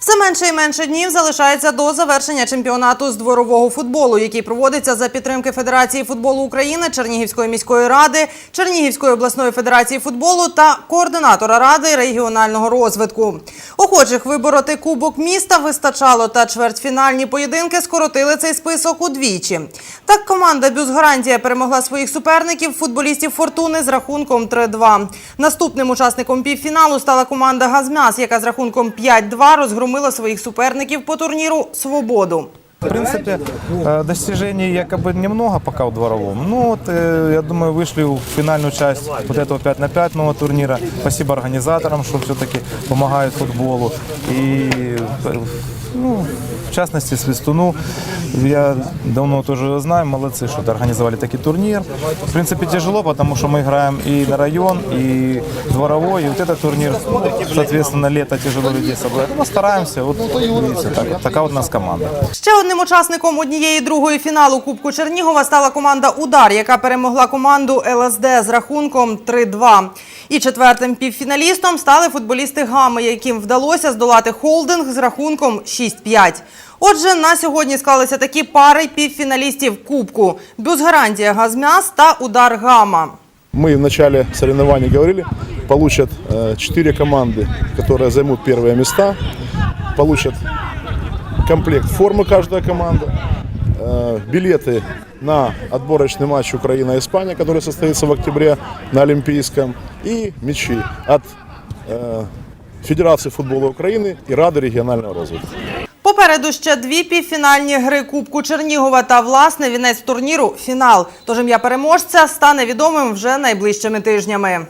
Все менше і менше днів залишається до завершення чемпіонату з дворового футболу, який проводиться за підтримки Федерації футболу України, Чернігівської міської ради, Чернігівської обласної федерації футболу та координатора ради регіонального розвитку. Охочих вибороти кубок міста вистачало, та чвертьфінальні поєдинки скоротили цей список удвічі. Так команда Бюзгарантія перемогла своїх суперників футболістів Фортуни з рахунком 3-2. Наступним учасником півфіналу стала команда Газмяс, яка з рахунком 5-2 розгромила своїх суперників по турніру Свободу. В принципе, э, достижений якобы немного пока в дворовом. Ну вот, э, я думаю, вышли в финальную часть вот этого 5 на 5 нового турнира. Спасибо организаторам, что все-таки помогают футболу. И, э, ну, в частности, Свистуну, я давно тоже знаю, молодцы, что организовали такой турнир. В принципе, тяжело, потому что мы играем и на район, и дворовой, и вот этот турнир, соответственно, лето тяжело людей собрать. Но стараемся, вот видите, так, такая вот у нас команда. Ще одним учасником однієї другої фіналу Кубку Чернігова стала команда Удар, яка перемогла команду ЛСД з рахунком 3-2. І четвертим півфіналістом стали футболісти Гами, яким вдалося здолати холдинг з рахунком 6-5. Отже, на сьогодні склалися такі пари півфіналістів Кубку: Бюзгарантія Газмяс та Удар Гама. Мы в начале соревнований говорили, получат э, четыре команды, которые займут первые места, получат комплект формы каждая команда, э, билеты на отборочный матч Украина-Испания, который состоится в октябре на Олимпийском, и мячи от э, Федерации футбола Украины и Рады регионального развития. Попереду ще дві півфінальні гри Кубку Чернігова та власне вінець турніру фінал. Тож ім'я переможця стане відомим вже найближчими тижнями.